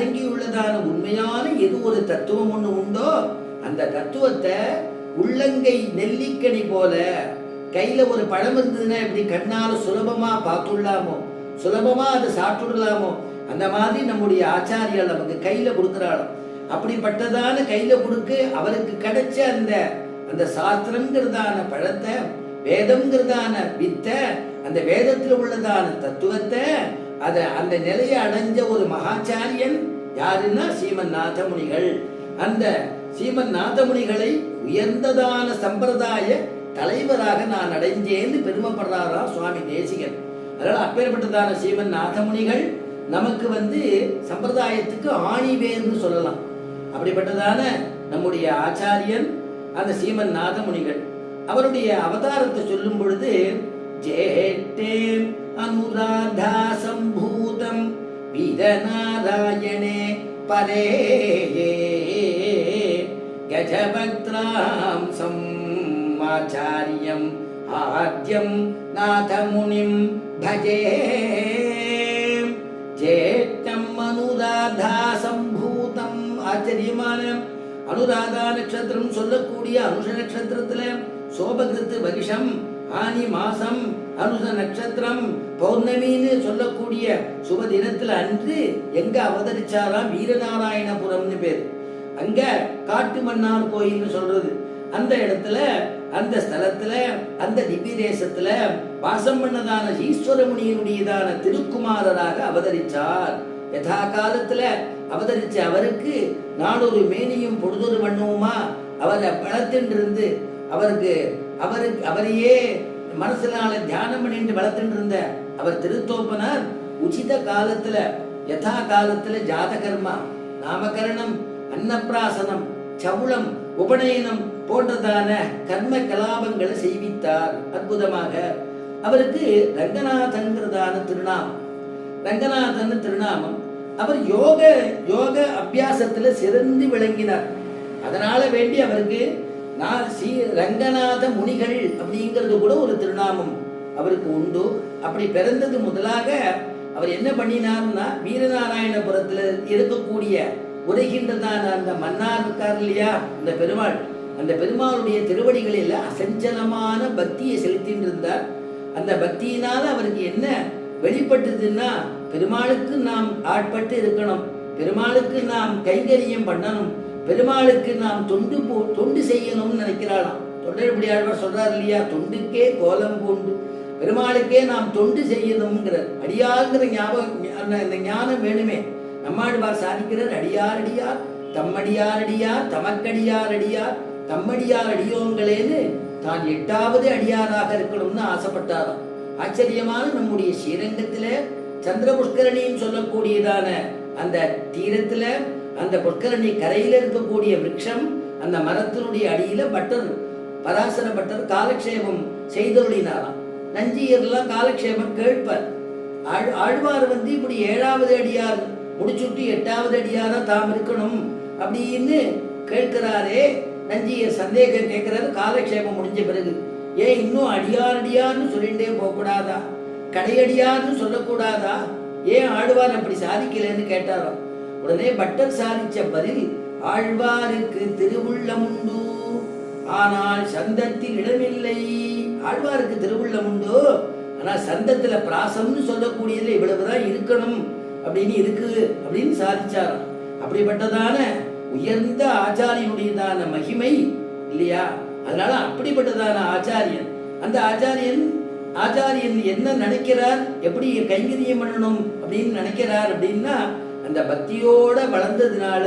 அடங்கியுள்ளதான உண்மையான எது ஒரு தத்துவம் ஒண்ணு உண்டோ அந்த தத்துவத்தை உள்ளங்கை நெல்லிக்கனி போல கையில ஒரு பழம் இருந்ததுன்னா இப்படி கண்ணால சுலபமா பார்த்துடலாமோ சுலபமா அதை சாப்பிட்டுடலாமோ? அந்த மாதிரி நம்முடைய ஆச்சாரியால் நமக்கு கையில கொடுக்குறாளோ அப்படிப்பட்டதான கையில கொடுக்க அவருக்கு கிடைச்ச அந்த அந்த சாஸ்திரம்ங்கிறதான பழத்தை வேதம்ங்கிறதான வித்தை அந்த வேதத்துல உள்ளதான தத்துவத்தை அத அந்த நிலையை அடைஞ்ச ஒரு மகாச்சாரியன் யாருன்னா சீமன் நாதமுனிகள் அந்த சீமன் நாதமுனிகளை உயர்ந்ததான சம்பிரதாய தலைவராக நான் அடைஞ்சேன்னு பெருமைப்படுறாரா சுவாமி தேசிகன். அதனால அப்பேற்பட்டதான சீமன் நாதமுனிகள் நமக்கு வந்து சம்பிரதாயத்துக்கு ஆணிவேர்னு சொல்லலாம். அப்படிப்பட்டதான நம்முடைய ஆச்சாரியன் அந்த சீமன் நாதமுனிகள் அவருடைய அவதாரத்தை சொல்லும் பொழுது ஜேட்டேம் அனுராதா சம்பூதம் வீரநாராயணே பரே கஜபக்திராம் சம்மாச்சாரியம் ஆத்யம் நாதமுனிம் பஜே ஜேஷ்டம் அனுராதா சம்பூதம் ஆச்சரியமான அனுராதா நட்சத்திரம் சொல்லக்கூடிய அனுஷ நட்சத்திரத்துல சோபகிருத்து வருஷம் ஆனி மாசம் அனுச நட்சத்திரம் பௌர்ணமின்னு சொல்லக்கூடிய சுப தினத்துல அன்று எங்க அவதரிச்சாராம் வீரநாராயணபுரம்னு பேர். அங்க காட்டு மன்னார் கோயில்னு சொல்றது. அந்த இடத்துல அந்த ஸ்தலத்துல அந்த திவ்ய தேசத்துல வாசம் பண்ணதான ஈஸ்வரமுனியினுடையதான திருக்குமாரராக அவதரிச்சார். யதா காலத்துல அவதரிச்ச அவருக்கு நாளொரு மேனியும் பொழுதொரு மண்ணுமா அவரை வளர்த்துட்டு அவருக்கு அவருக்கு அவரையே மனசுனால தியானம் பண்ணிட்டு வளர்த்துட்டு இருந்த அவர் திருத்தோப்பனார் உச்சித காலத்துல யதா காலத்துல ஜாதகர்மா நாமகரணம் அன்னப்பிராசனம் சவுளம் உபநயனம் போன்றதான கர்ம கலாபங்களை செய்வித்தார் அற்புதமாக. அவருக்கு ரங்கநாதங்கிறதான திருநாமம். ரங்கநாதன் திருநாமம். அவர் யோக யோக அபியாசத்துல சிறந்து விளங்கினார். அதனால வேண்டி அவருக்கு நான் ஸ்ரீ ரங்கநாத முனிகள் அப்படிங்கிறது கூட ஒரு திருநாமம் அவருக்கு உண்டு. அப்படி பிறந்தது முதலாக அவர் என்ன பண்ணினார்னா வீரநாராயணபுரத்துல இருக்கக்கூடிய உரைகின்றதான அந்த மன்னார் இருக்கார் இல்லையா அந்த பெருமாள் அந்த பெருமாளுடைய திருவடிகளில் அசஞ்சலமான பக்தியை செலுத்தின்னு இருந்தார். அந்த பக்தியினால் அவருக்கு என்ன வெளிப்பட்டதுன்னா பெருமாளுக்கு நாம் ஆட்பட்டு இருக்கணும் பெருமாளுக்கு நாம் கைங்கரியம் பண்ணணும் பெருமாளுக்கு நாம் தொண்டு போ தொண்டு செய்யணும்னு நினைக்கிறாளாம். தொண்டர்படி ஆழ்வார் சொல்றார் இல்லையா? தொண்டுக்கே கோலம் பூண்டு. பெருமாளுக்கே நாம் தொண்டு செய்யணுங்கிறார் அடியாருங்கிற ஞாபகம் இந்த ஞானம் வேணுமே. நம்மாழ்வார் சாதிக்கிறார் அடியார் அடியார் தம்மடியார் அடியார் தமக்கடியார் அடியார் தம்மடியார் அடியோங்களேன்னு தான் எட்டாவது அடியாராக இருக்கணும்னு ஆசைப்பட்டாராம். ஆச்சரியமான நம்முடைய ஸ்ரீரங்கத்துல சந்திர புஷ்கரணின்னு சொல்லக்கூடியதான அந்த தீரத்துல அந்த கொற்கரணி கரையில இருக்கக்கூடிய விரக்ஷம் அந்த மரத்தினுடைய அடியில பட்டர் பராசர பட்டர் காலக்ஷேபம் செய்தொழினாராம் நஞ்சியர்லாம் காலக்ஷேபம் கேட்பார். ஆழ் ஆழ்வார் வந்து இப்படி ஏழாவது அடியார் முடிச்சுட்டு எட்டாவது அடியாரா தாம் இருக்கணும் அப்படின்னு கேட்கிறாரே. நஞ்சியர் சந்தேகம் கேட்கிறாரு காலக்ஷேபம் முடிஞ்ச பிறகு. ஏன் இன்னும் அடியார் அடியார்னு சொல்லிட்டே போகக்கூடாதா? கடையடியார்னு சொல்லக்கூடாதா? ஏன் ஆழ்வார் அப்படி சாதிக்கலைன்னு கேட்டாராம். உடனே பட்டர் சாதிச்ச பதில் ஆழ்வாருக்கு திருவுள்ளம் உண்டு ஆனால் சந்தத்தில் இடமில்லை. ஆழ்வாருக்கு திருவுள்ளம் உண்டு ஆனா சந்தத்துல பிராசம்னு சொல்லக்கூடியதுல இவ்வளவுதான் இருக்கணும். அப்படின்னு இருக்கு அப்படின்னு சாதிச்சாராம். அப்படிப்பட்டதான உயர்ந்த ஆச்சாரியனுடையதான மகிமை இல்லையா? அதனால அப்படிப்பட்டதான ஆச்சாரியன். அந்த ஆச்சாரியன் ஆச்சாரியன் என்ன நினைக்கிறார்? எப்படி கைங்கரியம் பண்ணணும் அப்படின்னு நினைக்கிறார் அப்படின்னா அந்த பக்தியோட வளர்ந்ததுனால